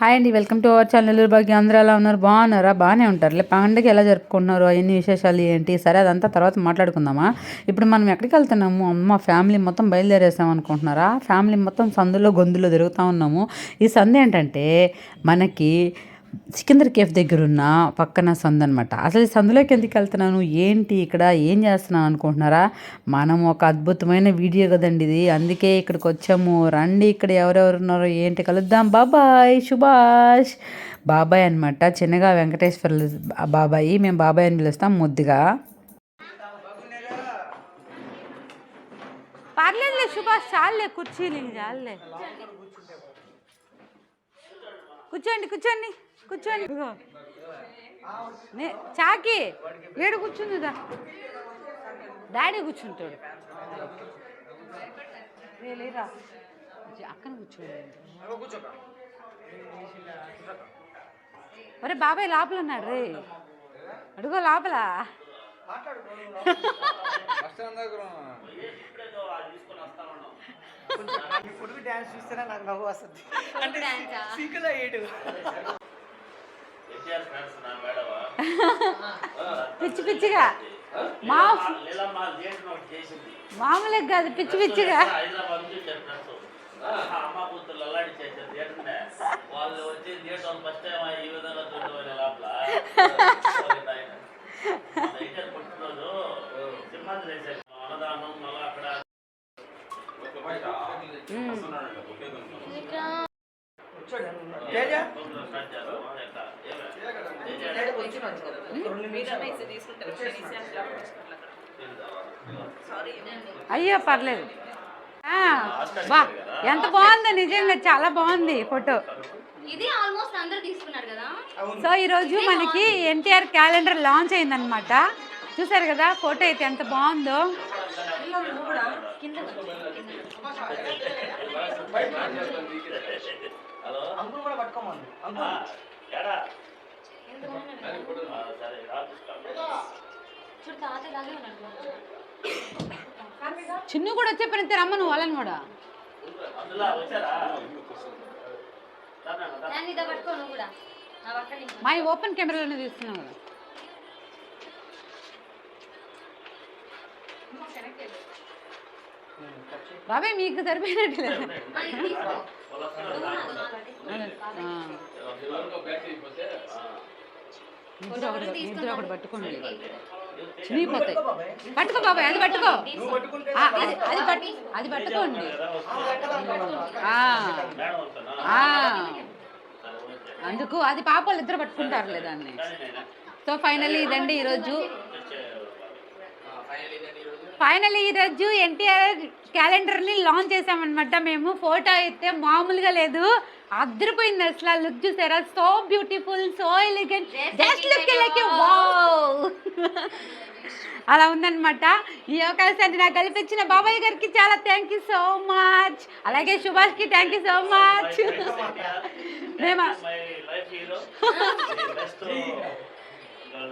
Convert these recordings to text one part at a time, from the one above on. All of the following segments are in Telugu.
హాయ్ అండి వెల్కమ్ టు అవర్ ఛానల్. భాగ్య అందరూ ఎలా ఉన్నారు? బాగున్నారా? బాగానే ఉంటారులే పండుగ ఎలా జరుపుకుంటున్నారు? అవన్నీ విశేషాలు ఏంటి? సరే అదంతా తర్వాత మాట్లాడుకుందామా? ఇప్పుడు మనం ఎక్కడికి వెళ్తున్నాము? అమ్మ ఫ్యామిలీ మొత్తం బయలుదేరేసాం అనుకుంటున్నారా? ఫ్యామిలీ మొత్తం సందులో గొంతులో తిరుగుతూ ఉన్నాము. ఈ సందు ఏంటంటే మనకి సికిందర్ కేఫ్ దగ్గర ఉన్న పక్కన సందు అనమాట అసలు ఈ సందులోకి ఎందుకు వెళ్తున్నాను? ఏంటి ఇక్కడ? ఏం చేస్తున్నాను అనుకుంటున్నారా? మనం ఒక అద్భుతమైన వీడియో కదండి ఇది. అందుకే ఇక్కడికి వచ్చాము. రండి ఇక్కడ ఎవరెవరు ఉన్నారో ఏంటి కలుద్దాం. బాబాయ్ సుభాష్. బాబాయ్ అనమాట చిన్నగా వెంకటేశ్వర్లు బాబాయ్. మేము బాబాయ్ అని పిలుస్తాం. ముద్దుగా. పర్లేదులే సుభాష్ చాలే కుర్చీలు చాలే కూర్చోండి కూర్చోండి. కూర్చోండి. చాకి ఏడు కూర్చుందిదా డాడీ కూర్చుంటాడు. లేరా ఇది అక్కన కూర్చోండి. ఒరే బాబాయ్ లోపల ఉన్నాడు రే. అడుగో లోపల. ఇప్పుడు డ్యాన్స్ చూస్తేనే నాకు నవ్వు వస్తుంది. అంటే సింకులో ఏడు. పిచ్చి పిచ్చిగా. మా మామూలుగా కాదు పిచ్చి పిచ్చిగా. అన్నదానం మళ్ళీ అక్కడ అయ్యో పర్లేదు. బా ఎంత బాగుందో నిజంగా చాలా బాగుంది ఫోటో. ఇది ఆల్మోస్ట్ అందరు తీసుకున్నారు కదా? సో ఈరోజు మనకి ఎన్టీఆర్ క్యాలెండర్ లాంచ్ అయిందనమాట చూసారు కదా ఫోటో అయితే ఎంత బాగుందో. కింద హలో? అంకుల్ కూడా పట్టుకోమంది అంకుల్. ఎడా సరే చిన్ను కూడా రమ్మ నువ్వు వాళ్ళని కూడా. మా ఓపెన్ కెమెరాలోనే తీస్తున్నాం కదా బాబాయ్ మీకు సరిపోయినట్లేదు ఆ, ఇది తీసుకో వాళ్ళు వస్తున్నారు. నా పట్టుకో. నిద్ర ఒకటి నిద్ర ఒకటి పట్టుకోండి. చినిగిపోతాయి పట్టుకో బాబాయ్ అది పట్టుకో. అది అది పట్టు అది పట్టుకోండి. అందుకు అది పాప వాళ్ళు ఇద్దరు పట్టుకుంటారులే దాన్ని. సో ఫైనల్లీ ఇదండి ఈరోజు. ఫైనల్లీ ఈరోజు ఎన్టీఆర్ క్యాలెండర్ని లాంచ్ చేసామన్నమాట మేము. ఫోటో అయితే మామూలుగా లేదు. అద్దరిపోయింది అసలు లుక్ చూసారా? So beautiful so elegant. Just look like wow అలా ఉందన్నమాట. ఈ అవకాశాన్ని నాకు కల్పించిన బాబాయ్ గారికి చాలా థ్యాంక్ యూ సో మచ్ అలాగే సుభాష్కి థ్యాంక్ యూ సో మచ్ మేము my life hero best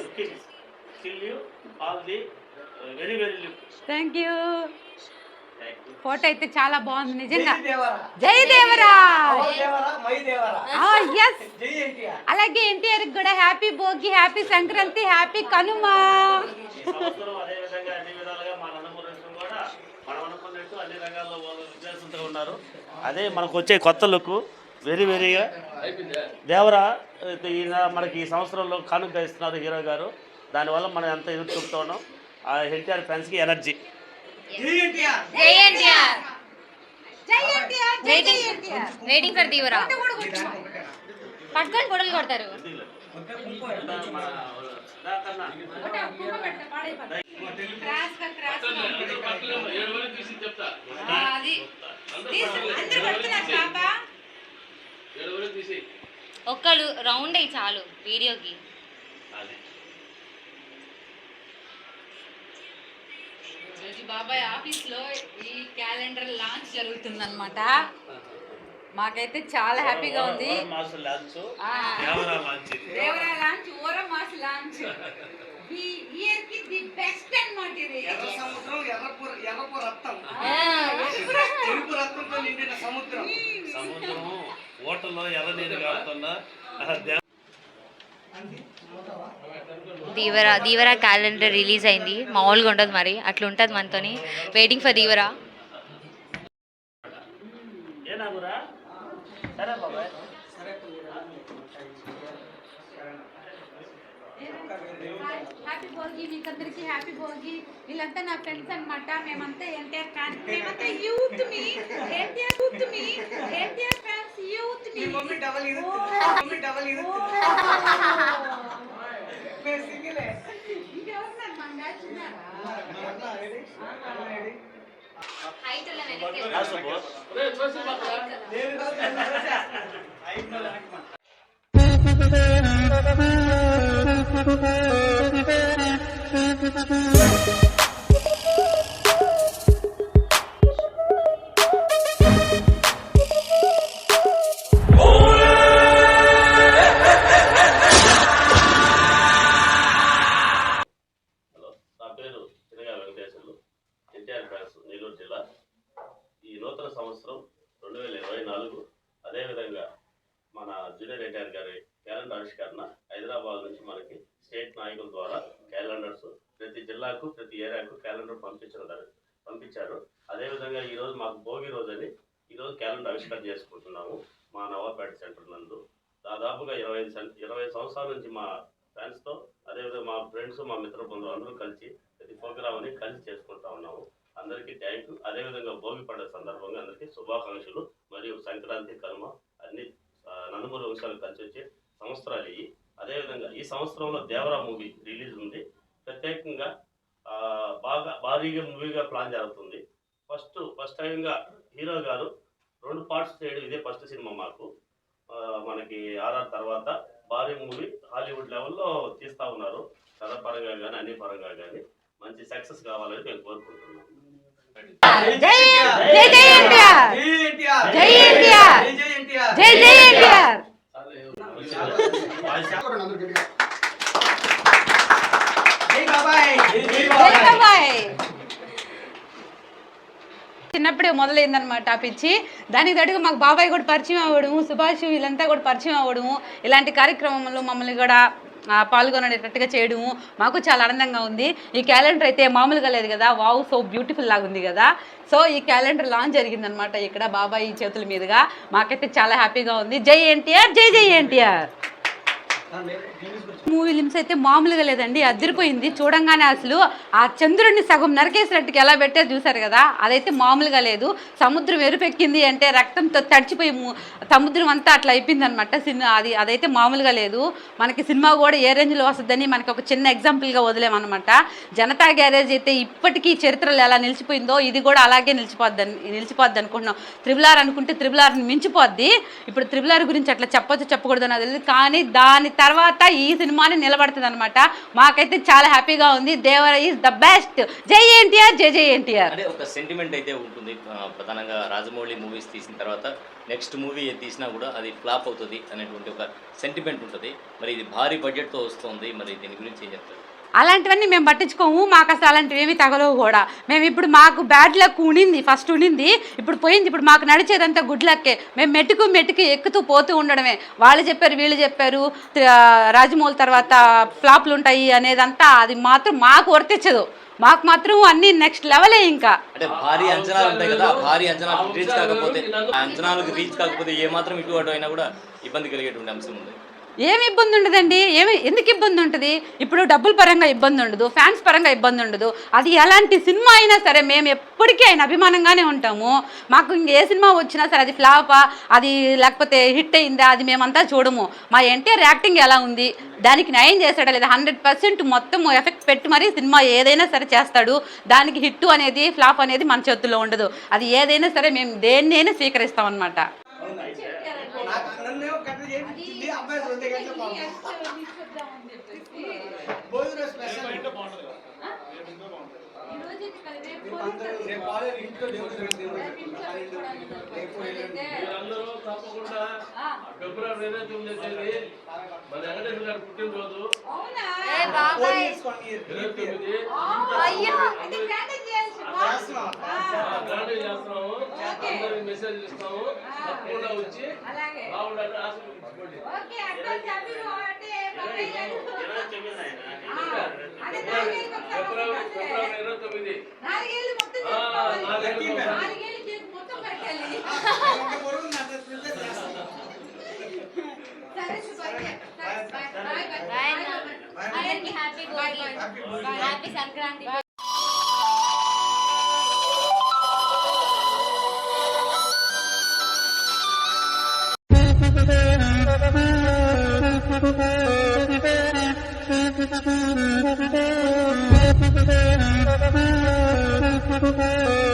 looking still you all the very very look thank you thank you photo అయితే చాలా బాగుంది నిజంగా. జై దేవరా. ఎస్ అలాగే ఎన్టీఆర్ కూడా happy Bhogi happy Sankranti happy Kanuma. ఈ సంవత్సరం అదే విధంగా అన్ని విధాలుగా మన అనుకున్నట్టు కూడా మనం అనుకున్నట్టు అన్ని రంగాల్లో వాళ్ళు విద్యాసంతో ఉన్నారు. అదే మనకు వచ్చే కొత్త లుక్. వెరీ వెరీగా. దేవరా అయితే ఈయన మనకి ఈ సంవత్సరంలో కానుక ఇస్తున్నారు హీరో గారు. దానివల్ల మనం ఎంత ఎదురు చూపుతా ఉన్నాం. ఆ ఎన్టీఆర్ ఫ్యాన్స్కి ఎనర్జీ. వెయిటింగ్ ఫర్ దీవరా పట్టుకొని గొడవలు కొడతారు. ఒక్కళ్ళు రౌండ్ అయ్యి చాలు వీడియోకి. బాబాయ్ ఆఫీస్లో ఈ క్యాలెండర్ లాంచ్ జరుగుతుందన్నమాట. మాకైతే చాలా హ్యాపీగా ఉంది. ఆ. దేవరా లాంచ్ ఓరా మాస్ లాంచ్. ఈ ఇయర్కి ది బెస్ట్ అన్నమాట ఇది. ఎర్ర సముద్రం ఎర్రపు ఎర్రపు రక్తం ఆ. ఎరుపు రక్తంతో నిండిన సముద్రం. సముద్రం ఓటలో ఎర్ర నీరు దే- దీవరా దీవరా క్యాలెండర్ రిలీజ్ అయింది. మామూలుగా ఉండదు మరి. అట్లా ఉంటుంది మనతోని. Waiting for Devara. Happy Bhogi మీకందరికి happy Bhogi వీళ్ళంతా నా ఫ్రెండ్స్ అనమాట మేమంతా ఎన్టీఆర్ ఫ్యాన్స్ మేమంతా యూత్ మీ ఎన్టీఆర్ యూత్ మీ ఎన్టీఆర్ ఫ్యాన్స్ మీ మీ మమ్మీ డబల్ ఇది మమ్మీ డబల్ ఇది మేము సింగిలే. ఇంకెవరున్నారు? మన జిల్లాకు ప్రతి ఏరియాకు క్యాలెండర్ పంపించడం పంపించారు. అదేవిధంగా ఈరోజు మాకు భోగి రోజు అని ఈరోజు క్యాలెండర్ ఆవిష్కరణ చేసుకుంటున్నాము మా నవాపేట సెంటర్ నందు. దాదాపుగా ఇరవై ఇరవై సంవత్సరాల నుంచి మా ఫ్యాన్స్తో అదేవిధంగా మా ఫ్రెండ్స్ మా మిత్ర బృందం అందరూ కలిసి ప్రతి ప్రోగ్రామ్ని కలిసి చేసుకుంటా ఉన్నాము. అందరికీ థ్యాంక్ యూ అదేవిధంగా భోగి పండుగ సందర్భంగా అందరికీ శుభాకాంక్షలు మరియు సంక్రాంతి కర్మ అన్ని నందమూరి వంశాలు కలిసి వచ్చే సంవత్సరాలు ఇవి. అదేవిధంగా ఈ సంవత్సరంలో దేవరా మూవీ రిలీజ్ ఉంది. ప్రత్యేకంగా బాగా భారీగా మూవీగా ప్లాన్ జరుగుతుంది. ఫస్ట్ ఫస్ట్ టైంగా హీరో గారు రెండు పార్ట్స్ చేయడం ఇదే ఫస్ట్ సినిమా మాకు. మనకి ఆర్ఆర్ తర్వాత భారీ మూవీ హాలీవుడ్ లెవెల్లో తీస్తా ఉన్నారు. కథ పరంగా కానీ అన్ని పరంగా కానీ మంచి సక్సెస్ కావాలని మేము కోరుకుంటున్నాం. జై జై జై ఎన్టీఆర్! జై ఎన్టీఆర్! జై ఎన్టీఆర్! జై జై ఎన్టీఆర్! జై జై ఎన్టీఆర్! జై బాబాయ్! జై జై బాబాయ్. బాబాయ్! చిన్నప్పుడే మొదలైందనమాట ఆ పిచ్చి. దానికి తడుగు మాకు బాబాయ్ కూడా పరిచయం అవ్వడము సుభాష్ వీళ్ళంతా కూడా పరిచయం అవ్వడము ఇలాంటి కార్యక్రమంలో మమ్మల్ని కూడా పాల్గొనేటట్టుగా చేయడము మాకు చాలా ఆనందంగా ఉంది. ఈ క్యాలెండర్ అయితే మామూలుగా లేదు కదా వావ్ సో బ్యూటిఫుల్ లాగా ఉంది కదా. సో ఈ క్యాలెండర్ లాంచ్ జరిగిందనమాట ఇక్కడ బాబాయ్ చేతుల మీదుగా. మాకైతే చాలా హ్యాపీగా ఉంది. జై ఎన్టీఆర్ జై జై ఎన్టీఆర్. మూవీ లిమ్స్ అయితే మామూలుగా లేదండి అదిరిపోయింది. చూడంగానే అసలు ఆ చంద్రుడిని సగం నరకేసినట్టుకి ఎలా పెట్టారు చూసారు కదా? అదైతే మామూలుగా లేదు. సముద్రం ఎరుపెక్కింది అంటే రక్తంతో తడిచిపోయి సముద్రం అంతా అట్లా అయిపోయింది అనమాట సినిమా. అది అదైతే మామూలుగా లేదు. మనకి సినిమా కూడా ఏ రేంజ్లో వస్తుందని మనకి ఒక చిన్న ఎగ్జాంపుల్గా వదిలేమన్నమాట. జనతా గ్యారేజ్ అయితే ఇప్పటికీ చరిత్రలో ఎలా నిలిచిపోయిందో ఇది కూడా అలాగే నిలిచిపోద్ది నిలిచిపోద్ది అనుకుంటున్నాం. త్రిబుల్ ఆర్ అనుకుంటే త్రిబుల్ ఆర్ని మించిపోద్ది. ఇప్పుడు త్రిబుల్ ఆర్ గురించి అట్లా చెప్పొచ్చు చెప్పకూడదు అని తెలియదు కానీ దాని తర్వాత ఈ సినిమాని నిలబడుతుంది అనమాట మాకైతే చాలా హ్యాపీగా ఉంది. Devara is the best. జై ఎన్టీఆర్ జై జై ఎన్టీఆర్. ఒక సెంటిమెంట్ అయితే ఉంటుంది. ప్రధానంగా రాజమౌళి మూవీస్ తీసిన తర్వాత నెక్స్ట్ మూవీ తీసినా కూడా అది ఫ్లాప్ అవుతుంది అనేటువంటి ఒక సెంటిమెంట్ ఉంటుంది. మరి ఇది భారీ బడ్జెట్తో వస్తుంది. మరి దీని గురించి ఏం చెప్తారు? అలాంటివన్నీ మేము పట్టించుకోము మాకు అసలు అలాంటివి ఏమీ తగలవు కూడా. మేము ఇప్పుడు మాకు బ్యాడ్ లక్ ఉండింది ఫస్ట్ ఉండింది ఇప్పుడు పోయింది ఇప్పుడు మాకు నడిచేదంతా గుడ్ లక్కే మేము మెట్టుకు మెట్టుకు ఎక్కుతూ పోతూ ఉండడమే. వాళ్ళు చెప్పారు వీళ్ళు చెప్పారు రాజమౌళి తర్వాత ఫ్లాప్లు ఉంటాయి అనేదంతా అది మాత్రం మాకు వర్తించదు. మాకు మాత్రం అన్ని నెక్స్ట్ లెవెలే ఇంకా. అంటే భారీ అంచనాలు ఉంటాయి కదా భారీ అంచనాలు రీచ్ కాకపోతే అంచనాలకు రీచ్ కాకపోతే ఏ మాత్రం ఇటు అటు అయినా కూడా ఇబ్బంది కలిగేటువంటి అంశం ఉంది. ఏమి ఇబ్బంది ఉండదండి? ఏమి ఎందుకు ఇబ్బంది ఉంటుంది? ఇప్పుడు డబ్బుల పరంగా ఇబ్బంది ఉండదు ఫ్యాన్స్ పరంగా ఇబ్బంది ఉండదు. అది ఎలాంటి సినిమా అయినా సరే మేము ఎప్పటికీ ఆయన అభిమానంగానే ఉంటాము. మాకు ఇంక ఏ సినిమా వచ్చినా సరే అది ఫ్లాపా అది లేకపోతే హిట్ అయిందా అది మేమంతా చూడము. మా ఎన్టీఆర్ యాక్టింగ్ ఎలా ఉంది? దానికి న్యాయం చేస్తాడా లేదా? హండ్రెడ్ పర్సెంట్ మొత్తం ఎఫెక్ట్ పెట్టి మరీ సినిమా ఏదైనా సరే చేస్తాడు. దానికి హిట్ అనేది ఫ్లాప్ అనేది మన చేతుల్లో ఉండదు. అది ఏదైనా సరే మేము దేన్నైనా స్వీకరిస్తాం అనమాట రెండు గంటల భోజనం స్పెషల్. తప్పకుండా ఫిబ్రవరి మన వెంకటేశ్వర గారి పుట్టినరోజు. ఇరవై తొమ్మిది మెసేజ్ ఇస్తాము తప్పకుండా వచ్చి అలాగే. బాగుండాలి ఆశీర్వదించుకోండి. Happy Bhogi happy Sankranti Thank you.